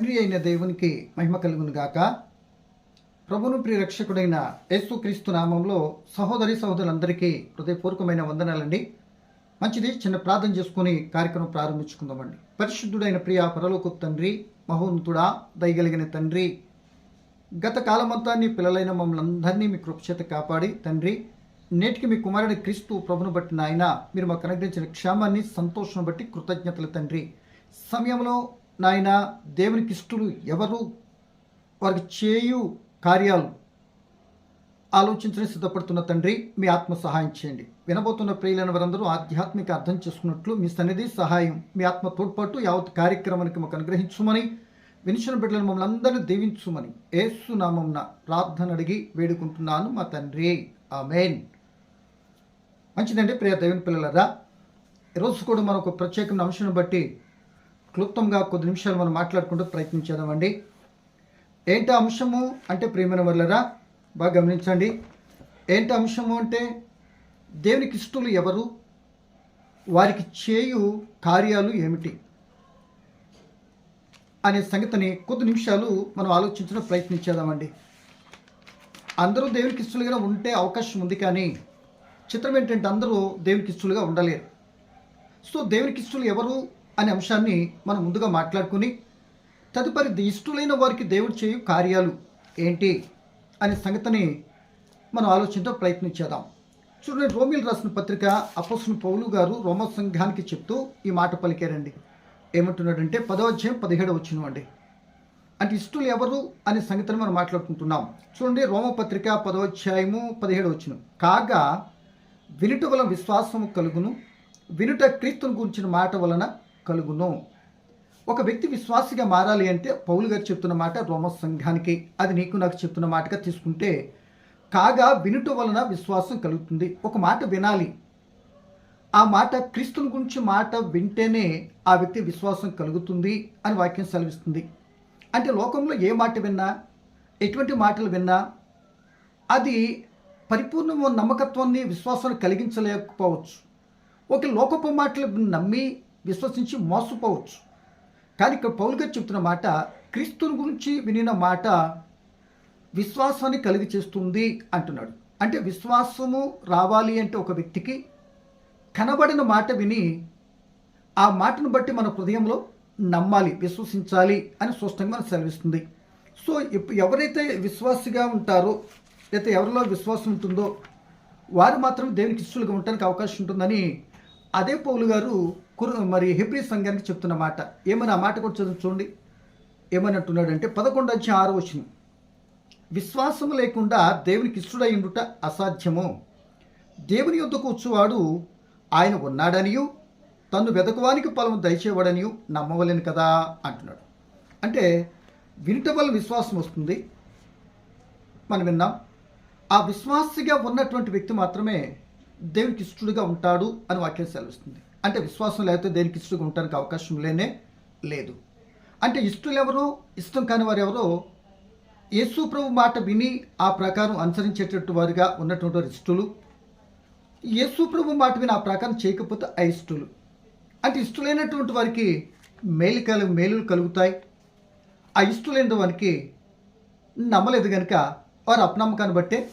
తండ్రి అయిన దేవునికి మహిమ కలుగును గాక. ప్రభును ప్రియ రక్షకుడైన యేసుక్రీస్తు నామంలో సహోదరి సహోదరులందరికీ హృదయపూర్వకమైన వందనాలండి. మంచిది చిన్న ప్రార్థన చేసుకుని కార్యక్రమం ప్రారంభించుకుందామండి. పరిశుద్ధుడైన ప్రియ పరలోకు తండ్రి మహోన్నతుడా దయగలిగిన తండ్రి గత కాలమంతా నీ పిల్లలైన మమ్మల్ని అందరినీ మీ కృపచేత కాపాడి తండ్రి నేటికి మీ కుమారుడి క్రీస్తు ప్రభును బట్టి నాయన మీరు మాకు అనుగ్రహించిన క్షేమాన్ని సంతోషం బట్టి కృతజ్ఞతలు తండ్రి. సమయంలో నాయన దేవునికి ఇష్టలు ఎవరు? వారికి చేయు కార్యాలు. ఆలోచించని సిద్ధపడుతున్న తండ్రి మీ ఆత్మ సహాయం చేయండి. వినబోతున్న ప్రియులైన వారందరూ ఆధ్యాత్మిక అర్థం చేసుకున్నట్లు మీ సన్నిధి సహాయం మీ ఆత్మ తోడ్పాటు యావత్ కార్యక్రమానికి మాకు అనుగ్రహించుమని వినిచిన బిడ్డలను మమ్మల్ని అందరినీ దీవించుమని ఏసు నామంన ప్రార్థన అడిగి వేడుకుంటున్నాను మా తండ్రి. ఆమెన్. మంచిదండి ప్రియ దేవుని పిల్లలరా ఈరోజు కూడా మనం ఒక ప్రత్యేకమైన అంశాన్ని బట్టి క్లుప్తంగా కొద్ది నిమిషాలు మనం మాట్లాడుకుంటూ ప్రయత్నించేదామండి ఏంటి అంశము అంటే ప్రియమైన వర్లరా బాగా గమనించండి. ఏంటి అంశము అంటే దేవునికి ఇష్టలు ఎవరు? వారికి చేయు కార్యాలు ఏమిటి? అనే సంగతిని కొద్ది నిమిషాలు మనం ఆలోచించడం ప్రయత్నించేదామండి అందరూ దేవునికి ఇష్టలుగా ఉంటే అవకాశం ఉంది కానీ చిత్రం ఏంటంటే అందరూ దేవునికి ఇష్టలుగా ఉండలేరు. సో దేవునికి ఇష్టలు ఎవరు? అనే అంశాన్ని మనం ముందుగా మాట్లాడుకుని తదుపరి ఇష్టలైన వారికి దేవుడు చేయు కార్యాలు ఏంటి అనే సంగతిని మనం ఆలోచించడం ప్రయత్నించేద్దాం. చూడండి రోమిల్ రాసిన పత్రిక అపోసిన పౌలు గారు రోమ సంఘానికి చెప్తూ ఈ మాట పలికారండి. ఏమంటున్నాడంటే పదో అధ్యాయం పదిహేడు వచ్చిన అండి. అంటే ఇష్టలు ఎవరు అనే సంగతిని మనం మాట్లాడుకుంటున్నాం. చూడండి రోమపత్రిక పదో అధ్యాయము పదిహేడు వచ్చిన కాగా వినుట వలన విశ్వాసము కలుగును. వినుట క్రీస్తుని గురించిన మాట వలన కలుగును. ఒక వ్యక్తి విశ్వాసిగా మారాలి అంటే పౌలు గారు చెప్తున్న మాట రోమ సంఘానికి అది నీకు నాకు చెప్తున్న మాటగా తీసుకుంటే కాగా వినుట వలన విశ్వాసం కలుగుతుంది. ఒక మాట వినాలి. ఆ మాట క్రీస్తుని గురించి మాట వింటేనే ఆ వ్యక్తి విశ్వాసం కలుగుతుంది అని వాక్యం సెలవిస్తుంది. అంటే లోకంలో ఏ మాట విన్నా ఎటువంటి మాటలు విన్నా అది పరిపూర్ణ నమ్మకత్వాన్ని విశ్వాసాన్ని కలిగించలేకపోవచ్చు. ఒక లోకపు మాటలు నమ్మి విశ్వసించి మోసపోవచ్చు. కానీ ఇక్కడ పౌలు గారు చెప్తున్న మాట క్రీస్తుని గురించి వినిన మాట విశ్వాసాన్ని కలిగి చేస్తుంది అంటున్నాడు. అంటే విశ్వాసము రావాలి అంటే ఒక వ్యక్తికి కనబడిన మాట విని ఆ మాటను బట్టి మన హృదయంలో నమ్మాలి విశ్వసించాలి అని స్పష్టంగా మనకు సెలవిస్తుంది. సో ఎవరైతే విశ్వాసిగా ఉంటారో లేకపోతే ఎవరిలో విశ్వాసం ఉంటుందో వారు మాత్రం దేవునికి ఇష్టలుగా ఉండడానికి అవకాశం ఉంటుందని అదే పౌలు గారు కురు మరి హెబ్రి సంఘానికి చెప్తున్న మాట. ఏమని ఆ మాట కూడా చదువు చూడండి. ఏమని అంటున్నాడంటే పదకొండు వచ్చి ఆరో వచ్చిన విశ్వాసం లేకుండా దేవునికి ఇష్టడై ఉండుట అసాధ్యము. దేవుని యొద్దకు వచ్చేవాడు ఆయన ఉన్నాడనియు తను వెదకువానికి ఫలం దయచేవాడనియు నమ్మవలేను కదా అంటున్నాడు. అంటే వినుట వల్ల విశ్వాసం వస్తుంది. మనం విన్నాం. ఆ విశ్వాసిగా ఉన్నటువంటి వ్యక్తి మాత్రమే దేవునికి ఇష్టడుగా ఉంటాడు అని వాక్యం సెలవిస్తుంది. అంటే విశ్వాసం లేకపోతే దేనికి ఇష్టం ఉండడానికి అవకాశం లేనే లేదు. అంటే ఇష్టలు ఎవరు? ఇష్టం కాని వారు ఎవరో? యేసు ప్రభు మాట విని ఆ ప్రకారం అనుసరించేటట్టు వారిగా ఉన్నటువంటి వారు ఇష్టలు. యేసు ప్రభు మాట విని ఆ ప్రకారం చేయకపోతే అయిష్టులు. అంటే ఇష్టలైనటువంటి వారికి మేలు కలు మేలులు కలుగుతాయి. ఆ ఇష్టలైన వారికి నమ్మలేదు కనుక వారి అపనమ్మకాన్ని బట్టే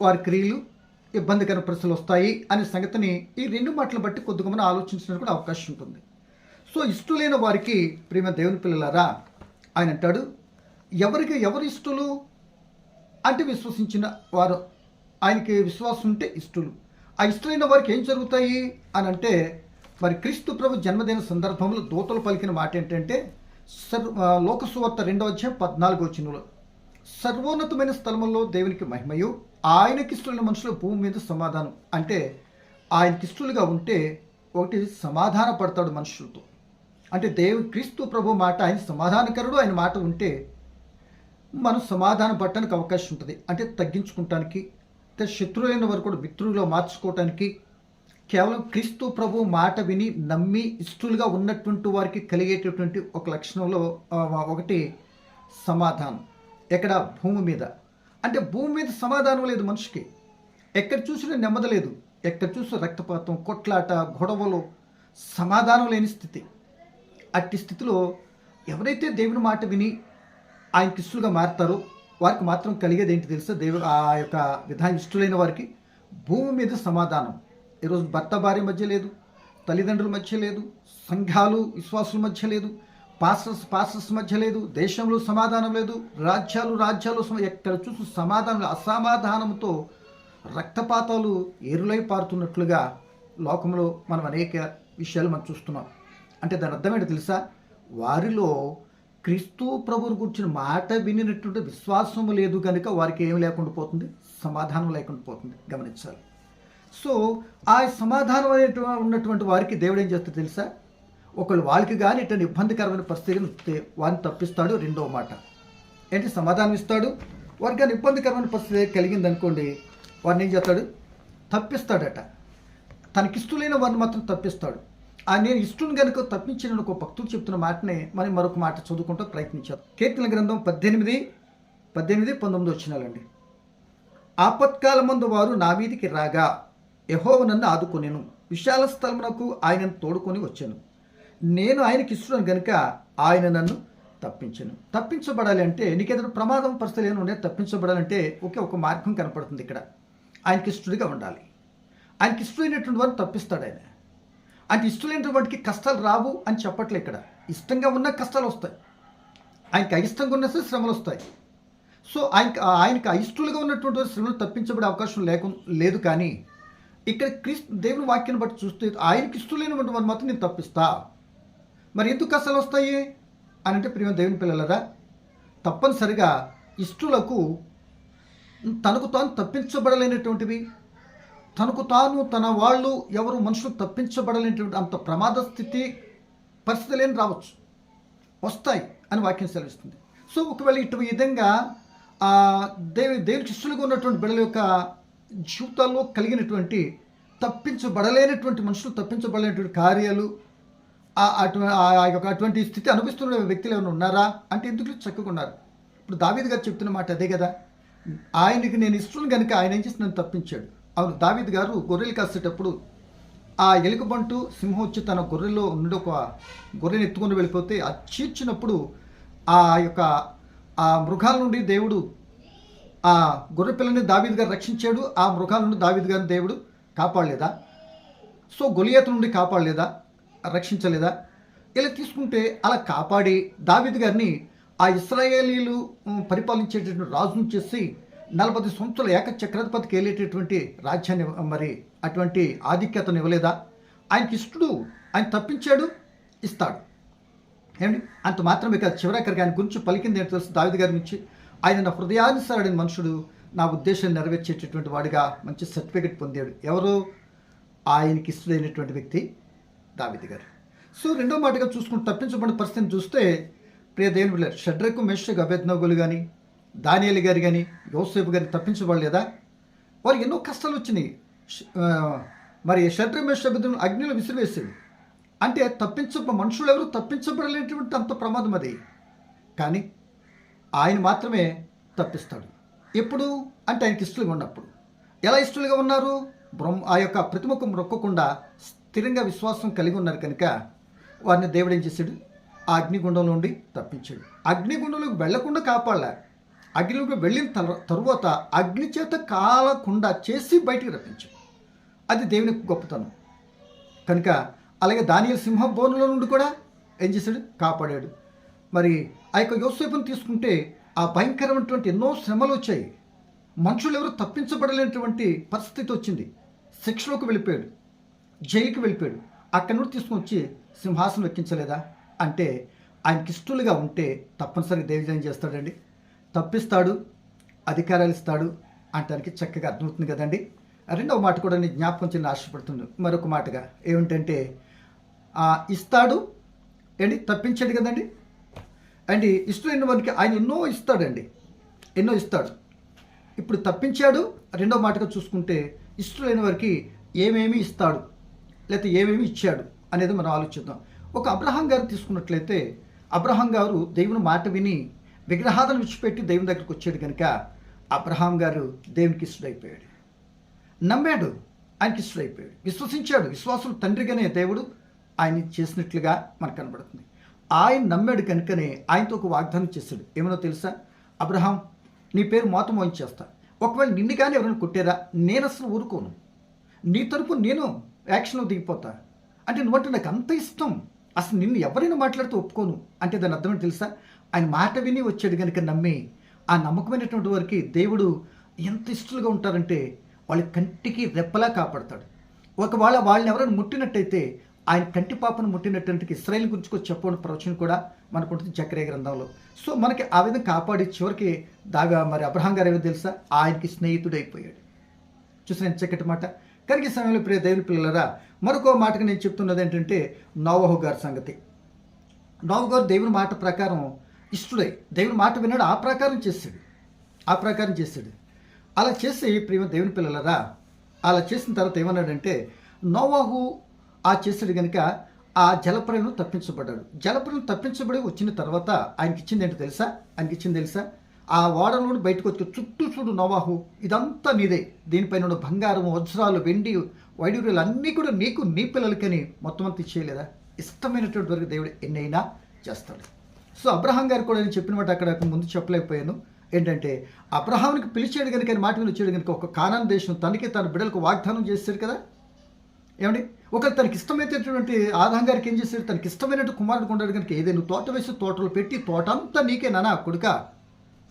వారి క్రియలు ఇబ్బందికర ప్రశ్నలు వస్తాయి అనే సంగతిని ఈ రెండు మాటలు బట్టి కొద్దిగా మనం ఆలోచించడానికి కూడా అవకాశం ఉంటుంది. సో ఇష్టలైన వారికి ప్రేమ దేవుని పిల్లలారా ఆయన అంటాడు ఎవరికి ఎవరు ఇష్టలు అంటే విశ్వసించిన వారు ఆయనకి విశ్వాసం ఉంటే ఇష్టలు. ఆ ఇష్టలైన వారికి ఏం జరుగుతాయి అని అంటే మరి క్రీస్తు ప్రభు జన్మదిన సందర్భంలో దూతలు పలికిన మాట ఏంటంటే సర్ లోకసువార్త రెండవ అధ్యాయం పద్నాలుగు వచ్చినలో సర్వోన్నతమైన స్థలంలో దేవునికి మహిమయు ఆయనకి ఇష్టమైన మనుషులు భూమి మీద సమాధానం. అంటే ఆయనకి ఇష్టలుగా ఉంటే ఒకటి సమాధాన పడతాడు మనుషులతో. అంటే దేవు క్రీస్తు ప్రభు మాట ఆయన సమాధానకరుడు ఆయన మాట ఉంటే మనం సమాధాన పడటానికి అవకాశం ఉంటుంది. అంటే తగ్గించుకుంటానికి శత్రువులైన వారు కూడా మిత్రులుగా మార్చుకోవటానికి కేవలం క్రీస్తు ప్రభు మాట విని నమ్మి ఇష్టలుగా ఉన్నటువంటి వారికి కలిగేటటువంటి ఒక లక్షణంలో ఒకటి సమాధానం. ఎక్కడ? భూమి మీద. అంటే భూమి మీద సమాధానం లేదు మనిషికి. ఎక్కడ చూసినా నెమ్మది లేదు. ఎక్కడ చూసినా రక్తపాతం కొట్లాట గొడవలు సమాధానం లేని స్థితి. అట్టి స్థితిలో ఎవరైతే దేవుని మాట విని ఆయన ఇష్టలుగా మారుతారో వారికి మాత్రం కలిగేది ఏంటి తెలుసా? దేవు ఆ యొక్క విధానం ఇష్టలైన వారికి భూమి మీద సమాధానం. ఈరోజు భర్త భార్య మధ్య లేదు. తల్లిదండ్రుల మధ్య లేదు. సంఘాలు విశ్వాసుల మధ్య లేదు. పాస్టర్స్ పాస్టర్స్ మధ్య లేదు దేశంలో సమాధానం లేదు రాజ్యాలు రాజ్యాలు ఎక్కడ చూసి సమాధానం అసమాధానంతో రక్తపాతాలు ఏరులై పారుతున్నట్లుగా లోకంలో మనం అనేక విషయాలు మనం చూస్తున్నాం. అంటే దాని అర్థమేంటో తెలుసా? వారిలో క్రీస్తు ప్రభువుని గురించిన మాట వినినటువంటి విశ్వాసము లేదు కనుక వారికి ఏమి లేకుండా పోతుంది? సమాధానం లేకుండా పోతుంది. గమనించాలి. సో ఆ సమాధానం అనేటువంటి ఉన్నటువంటి వారికి దేవుడు ఏం చేస్తాడు తెలుసా? ఒకళ్ళు వాళ్ళకి కానీ ఇటువంటి ఇబ్బందికరమైన పరిస్థితిని వారిని తప్పిస్తాడు రెండవ మాట. ఏంటి సమాధానం ఇస్తాడు? వారికి కానీ ఇబ్బందికరమైన పరిస్థితి కలిగింది అనుకోండి వారిని ఏం చేస్తాడు? తప్పిస్తాడట. తనకిష్టులైన వారిని మాత్రం తప్పిస్తాడు. ఆ నేను ఇష్టం కనుక తప్పించిన ఒక భక్తుడు చెప్తున్న మాటనే మనం మరొక మాట చదువుకుంటూ ప్రయత్నించారు. కీర్తన గ్రంథం పద్దెనిమిది పద్దెనిమిది పంతొమ్మిది వచ్చినాలండి ఆపత్కాలమందు వారు నా వీధికి రాగా యహోవ నన్ను ఆదుకొనెను. విశాల స్థలమునకు ఆయనను తోడుకొని వచ్చాను. నేను ఆయనకి ఇస్తున్నాను కనుక ఆయన నన్ను తప్పించను. తప్పించబడాలి అంటే నీకేదైనా ప్రమాదం పరిస్థితులు ఏమి ఉన్నాయి? తప్పించబడాలంటే ఒకే ఒక మార్గం కనపడుతుంది ఇక్కడ. ఆయనకి ఇష్టడిగా ఉండాలి. ఆయనకి ఇష్టమైనటువంటి వారిని తప్పిస్తాడు ఆయన. అంటే ఇష్టమైనటువంటి వాటికి కష్టాలు రావు అని చెప్పట్లే ఇక్కడ. ఇష్టంగా ఉన్న కష్టాలు వస్తాయి. ఆయనకి అయిష్టంగా ఉన్న సరే శ్రమలు వస్తాయి. సో ఆయనకి ఆయనకి అయిష్టులుగా ఉన్నటువంటి శ్రమలు తప్పించబడే అవకాశం లేకు లేదు కానీ ఇక్కడ క్రీస్తు దేవుని వాక్యాన్ని బట్టి చూస్తే ఆయనకి ఇష్టమైనటువంటి వారు మాత్రం నేను తప్పిస్తా. మరి ఎందుకు కష్టాలు వస్తాయి? అని అంటే ప్రియ దేవుని పిల్లలరా తప్పనిసరిగా ఇష్టులకు తనకు తాను తప్పించబడలేనటువంటివి తనకు తాను తన వాళ్ళు ఎవరు మనుషులు తప్పించబడలేనటువంటి అంత ప్రమాద స్థితి పరిస్థితులు ఏం రావచ్చు. వస్తాయి అని వాక్యం సెలవిస్తుంది. సో ఒకవేళ ఇటు విధంగా ఆ దేవి దేవుని శిష్యులుగా ఉన్నటువంటి బిడ్డల యొక్క జీవితాల్లో కలిగినటువంటి తప్పించబడలేనటువంటి మనుషులు తప్పించబడలేనటువంటి కార్యాలు అటు ఆ యొక్క అటువంటి స్థితి అనుభవిస్తున్న వ్యక్తులు ఏమైనా ఉన్నారా? అంటే ఎందుకు చక్కగా ఉన్నారు? ఇప్పుడు దావీద్ గారు చెప్తున్న మాట అదే కదా. ఆయనకి నేను ఇష్టం కనుక ఆయన ఏం చేసి నన్ను తప్పించాడు. అవును దావీద్ గారు గొర్రెలు కాసేటప్పుడు ఆ ఎలుకబంటు సింహం వచ్చి తన గొర్రెలో ఉండి ఒక గొర్రెని ఎత్తుకొని వెళ్ళిపోతే అది చీర్చినప్పుడు ఆ యొక్క ఆ మృగాల నుండి దేవుడు ఆ గొర్రె పిల్లని దావీద్ గారు రక్షించాడు. ఆ మృగాల నుండి దావీద్ గారిని దేవుడు కాపాడలేదా? సో గొలియత నుండి కాపాడలేదా? రక్షించలేదా? ఇలా తీసుకుంటే అలా కాపాడి దావిద్ గారిని ఆ ఇస్రాయేలీలు పరిపాలించేటటువంటి రాజును చేసి నలభై సంవత్సరాల ఏక చక్రపతికి వెళ్ళేటటువంటి రాజ్యాన్ని మరి అటువంటి ఆధిక్యతను ఇవ్వలేదా? ఆయనకి ఇష్టడు ఆయన తప్పించాడు ఇస్తాడు. ఏమండి? అంత మాత్రమే కాదు చివరాఖరికి ఆయన గురించి పలికింది ఏంటో తెలుసు దావిద గారి నుంచి. ఆయన నా హృదయానుసారుడైన మనుషుడు నా ఉద్దేశం నెరవేర్చేటటువంటి వాడిగా మంచి సర్టిఫికెట్ పొందాడు. ఎవరు? ఆయనకి ఇష్టమైనటువంటి వ్యక్తి. దావిది గారు. సో రెండో మాటగా చూసుకుంటూ తప్పించబడిన పరిస్థితిని చూస్తే ప్రియ దేవుని పిల్లలు షడ్రకు మెషకు అభ్యర్థనగులు కానీ దానియలు గారు కానీ యోసేపు గారిని తప్పించబడలేదా? వారు ఎన్నో కష్టాలు వచ్చినాయి. మరి షడ్ర మెషబుద్ధులను అగ్నిలో విసిరివేసాడు అంటే తప్పించ మనుషులు ఎవరు తప్పించబడలేటువంటి అంత ప్రమాదం అది. కానీ ఆయన మాత్రమే తప్పిస్తాడు. ఎప్పుడు? అంటే ఆయనకి ఇష్టలుగా ఉన్నప్పుడు. ఎలా ఇష్టలుగా ఉన్నారు? బ్రహ్మ ఆ యొక్క ప్రతిముఖం మొక్కకుండా స్థిరంగా విశ్వాసం కలిగి ఉన్నారు కనుక వారిని దేవుడు ఏం చేశాడు? ఆ అగ్నిగుండంలో నుండి తప్పించాడు. అగ్నిగుండంలోకి వెళ్ళకుండా కాపాడలే. అగ్నిలోకి వెళ్ళిన తరువాత అగ్ని చేత కాలకుండా చేసి బయటికి రప్పించాడు. అది దేవుని గొప్పతనం. కనుక అలాగే దానియల్ సింహ బోనులో నుండి కూడా ఏం చేశాడు? కాపాడాడు. మరి ఆ యొక్క యోసేపుని తీసుకుంటే ఆ భయంకరమైనటువంటి ఎన్నో శ్రమలు వచ్చాయి. మనుషులు ఎవరు తప్పించబడలేనటువంటి పరిస్థితి వచ్చింది. శిక్షలోకి వెళ్ళిపోయాడు. జైలుకి వెళ్ళిపోయాడు. అక్కడి నుండి తీసుకుని వచ్చి సింహాసనం ఎక్కించలేదా? అంటే ఆయనకి ఇష్టలుగా ఉంటే తప్పనిసరిగా దేవుడు చేస్తాడండి. తప్పిస్తాడు అధికారాలు ఇస్తాడు అంటానికి చక్కగా అర్థమవుతుంది కదండి. రెండవ మాట కూడా నేను జ్ఞాపకం చేయని ఆశపడుతున్నాను. మరొక మాటగా ఏమిటంటే ఇస్తాడు ఏంటి తప్పించాడు కదండి. అండ్ ఇష్టమైన వారికి ఆయన ఎన్నో ఇస్తాడండి. ఎన్నో ఇస్తాడు. ఇప్పుడు తప్పించాడు రెండో మాటగా చూసుకుంటే ఇష్టమైన వారికి ఏమేమి ఇస్తాడు? లేకపోతే ఏమేమి ఇచ్చాడు అనేది మనం ఆలోచిద్దాం. ఒక అబ్రహాం గారు తీసుకున్నట్లయితే అబ్రహాం గారు దేవుని మాట విని విగ్రహాలను విడిచిపెట్టి దేవుని దగ్గరికి వచ్చాడు కనుక అబ్రహాం గారు దేవునికి ఇష్టడైపోయాడు. నమ్మాడు ఆయనకి ఇష్టడైపోయాడు. విశ్వసించాడు. విశ్వాసం తండ్రిగానే దేవుడు ఆయన చేసినట్లుగా మనకు కనబడుతుంది. ఆయన నమ్మాడు కనుకనే ఆయనతో ఒక వాగ్దానం చేశాడు. ఏమనో తెలుసా? అబ్రహాం నీ పేరు మోత మోయించేస్తా. ఒకవేళ నిన్ను కానీ ఎవరైనా కొట్టారా? నేను అసలు ఊరుకోను. నీ తరపు నేను యాక్షన్లో దిగిపోతా. అంటే నువ్వంటే నాకు అంత ఇష్టం. అసలు నిన్ను ఎవరైనా మాట్లాడితే ఒప్పుకోను. అంటే దాని అర్థం తెలుసా? ఆయన మాట విని వచ్చాడు కనుక నమ్మి ఆ నమ్మకమైనటువంటి వారికి దేవుడు ఎంత ఇష్టలుగా ఉంటారంటే వాళ్ళ కంటికి రెప్పలా కాపాడతాడు. ఒకవేళ వాళ్ళని ఎవరైనా ముట్టినట్టయితే ఆయన కంటి పాపను ముట్టినటువంటి ఇస్రాయల్ గురించి కూడా చెప్పని ప్రవచన కూడా మనకు ఉంటుంది చక్రే గ్రంథంలో. సో మనకి ఆ విధంగా కాపాడి చివరికి దాగా మరి అబ్రహాం గారు ఏమో తెలుసా? ఆయనకి స్నేహితుడైపోయాడు. చూసిన చక్కటి మాట. కనుక సమయంలో ప్రియ దేవుని పిల్లలరా మరొక మాటకు నేను చెప్తున్నది ఏంటంటే నోవహు గారి సంగతి. నోవహు గారు దేవుని మాట ప్రకారం ఇష్టడై దేవుని మాట విన్నాడు ఆ ప్రకారం చేశాడు. ఆ ప్రకారం చేశాడు. అలా చేసి ప్రియ దేవుని పిల్లలరా అలా చేసిన తర్వాత ఏమన్నాడంటే నోవాహు ఆ చేశాడు కనుక ఆ జలప్రయం తప్పించబడ్డాడు. జలప్రయం తప్పించబడి వచ్చిన తర్వాత ఆయనకి ఇచ్చింది ఏంటో తెలుసా? ఆయనకి ఇచ్చింది తెలుసా? ఆ ఓడలోని బయటకు వచ్చి చుట్టూ చూడు నవాహు. ఇదంతా నీదే. దీనిపైన ఉన్న బంగారం వజ్రాలు వెండి వైడూర్యాలు అన్నీ కూడా నీకు నీ పిల్లలకని మొత్తం అంతా ఇచ్చేయలేదా? ఇష్టమైనటువంటి వరకు దేవుడు ఎన్నైనా చేస్తాడు. సో అబ్రహాం గారు కూడా నేను చెప్పినమాట అక్కడ ముందు చెప్పలేకపోయాను. ఏంటంటే అబ్రహాంకి పిలిచాడు కనుక మాట మీద వచ్చాడు కనుక ఒక కానాన్ దేశం తనకి తన బిడ్డలకు వాగ్దానం చేశాడు కదా? ఏమండి? ఒకరు తనకి ఇష్టమైనటువంటి ఆదాం గారికి ఏం చేశాడు? తనకి ఇష్టమైనట్టు కుమారుడు కొండాడు కనుక ఏదైనా తోట వేసి తోటలు పెట్టి తోట అంతా నీకే నానా కొడుక?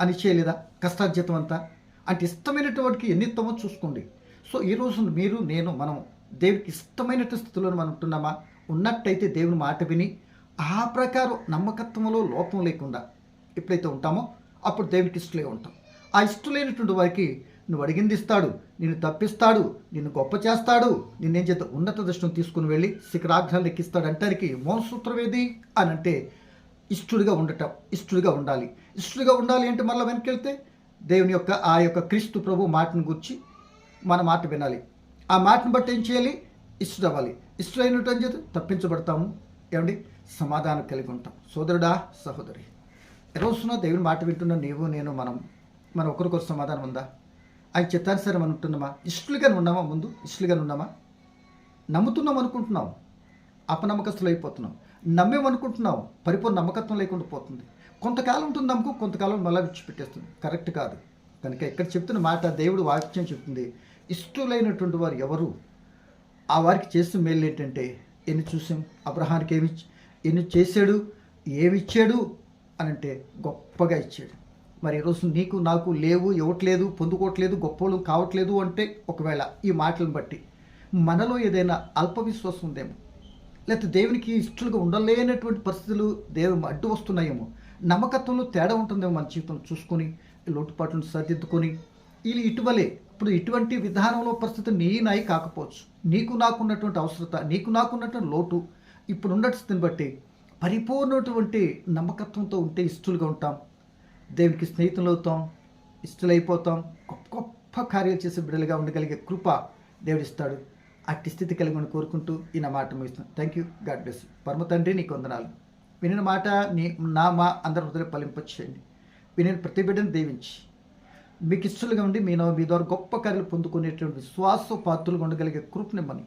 అని చేయలేదా? కష్టార్జితం అంతా? అంటే ఇష్టమైనటువంటి ఎన్ని ఇస్తామో చూసుకోండి. సో ఈ రోజు మీరు నేను మనం దేవుడికి ఇష్టమైనటువంటి స్థితిలో మనం ఉంటున్నామా? ఉన్నట్టయితే దేవుని మాట విని ఆ ప్రకారం నమ్మకత్వంలో లోపం లేకుండా ఎప్పుడైతే ఉంటామో అప్పుడు దేవుడికి ఇష్టలే ఉంటాం. ఆ ఇష్టం లేనటువంటి వారికి నువ్వు అడిగింది ఇస్తాడు నిన్ను తప్పిస్తాడు నిన్ను గొప్ప చేస్తాడు నిన్నేం చేత ఉన్నత దృష్టిని తీసుకుని వెళ్ళి శిఖరాగ్రహాలు ఎక్కిస్తాడు. అంటానికి మోసూత్రం ఏది? అని అంటే ఇష్టడుగా ఉండటం ఇష్టడుగా ఉండాలి. ఇష్టడుగా ఉండాలి అంటే మళ్ళీ వెళ్తే దేవుని యొక్క ఆ యొక్క క్రీస్తు ప్రభు మాటను గుర్చి మన మాట వినాలి. ఆ మాటను బట్టి ఏం చేయాలి? ఇష్టడు అవ్వాలి ఇష్టడైనట్టు చేత తప్పించబడతాము. ఏమండి? సమాధానం కలిగి ఉంటాం. సోదరుడా సహోదరి రోజున దేవుని మాట వింటున్న నీవు నేను మనం మన ఒకరికొకరు సమాధానం ఉందా? ఆయన చిత్తానుసారం మనం ఉంటున్నామా? ఇష్టలుగానే ఉన్నామా ముందు? ఇష్టలుగానే ఉన్నామా? నమ్ముతున్నాం అనుకుంటున్నాం. అపనమ్మకస్తులు అయిపోతున్నాం నమ్మేమనుకుంటున్నాం పరిపూర్ణ నమ్మకత్వం లేకుండా పోతుంది. కొంతకాలం ఉంటుంది నమ్మకం కొంతకాలం మళ్ళీ విడిచిపెట్టేస్తుంది. కరెక్ట్ కాదు. కనుక ఇక్కడ చెప్తున్న మాట దేవుడు వాక్యం చెప్తుంది. ఇష్టలైనటువంటి వారు ఎవరు? ఆ వారికి చేసిన మేలు ఏంటంటే ఎన్ని చూసాం? అబ్రహానికి ఏమి ఎన్ని చేశాడు? ఏమిచ్చాడు అని అంటే గొప్పగా ఇచ్చాడు. మరి ఈరోజు నీకు నాకు లేవు ఇవ్వట్లేదు పొందుకోవట్లేదు గొప్పలు కావట్లేదు అంటే ఒకవేళ ఈ మాటలను బట్టి మనలో ఏదైనా అల్ప విశ్వాసం ఉందేమో. లేకపోతే దేవునికి ఇష్టలుగా ఉండలేనటువంటి పరిస్థితులు దేవుడు అడ్డు వస్తున్నాయేమో. నమ్మకత్వంలో తేడా ఉంటుందేమో మన జీవితం చూసుకొని లోటుపాట్లను సరిదిద్దుకొని వీళ్ళు ఇటువలే. ఇప్పుడు ఇటువంటి విధానంలో పరిస్థితి నీ నాయి కాకపోవచ్చు. నీకు నాకున్నటువంటి అవసరత నీకు నాకున్నటువంటి లోటు ఇప్పుడు ఉన్న స్థితిని బట్టి పరిపూర్ణటువంటి నమ్మకత్వంతో ఉంటే ఇష్టలుగా ఉంటాం. దేవునికి స్నేహితులు అవుతాం ఇష్టలైపోతాం గొప్ప గొప్ప కార్యాలు చేసే బిడ్డలుగా ఉండగలిగే కృప దేవుడిస్తాడు. అట్టి స్థితి కలిగి ఉండి కోరుకుంటూ ఈ నా మాట ముగిస్తున్నాను. థ్యాంక్ యూ గాడ్ బ్లెస్ పరమ తండ్రి నీకు వందనాలు. వినిన మాట నీ నా మా అందరి హృదయ ఫలింపచేయండి. వినిన ప్రతి బిడ్డను దీవించి. మీకు ఇష్టలుగా ఉండి మీ మీ ద్వారా గొప్ప కార్యలు పొందుకునేటువంటి విశ్వాస పాత్రలుగా ఉండగలిగే కృపనిమ్మని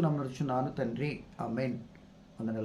నమ్మ నడుచున్నాను తండ్రి. ఆ మెయిన్ వందనాలు.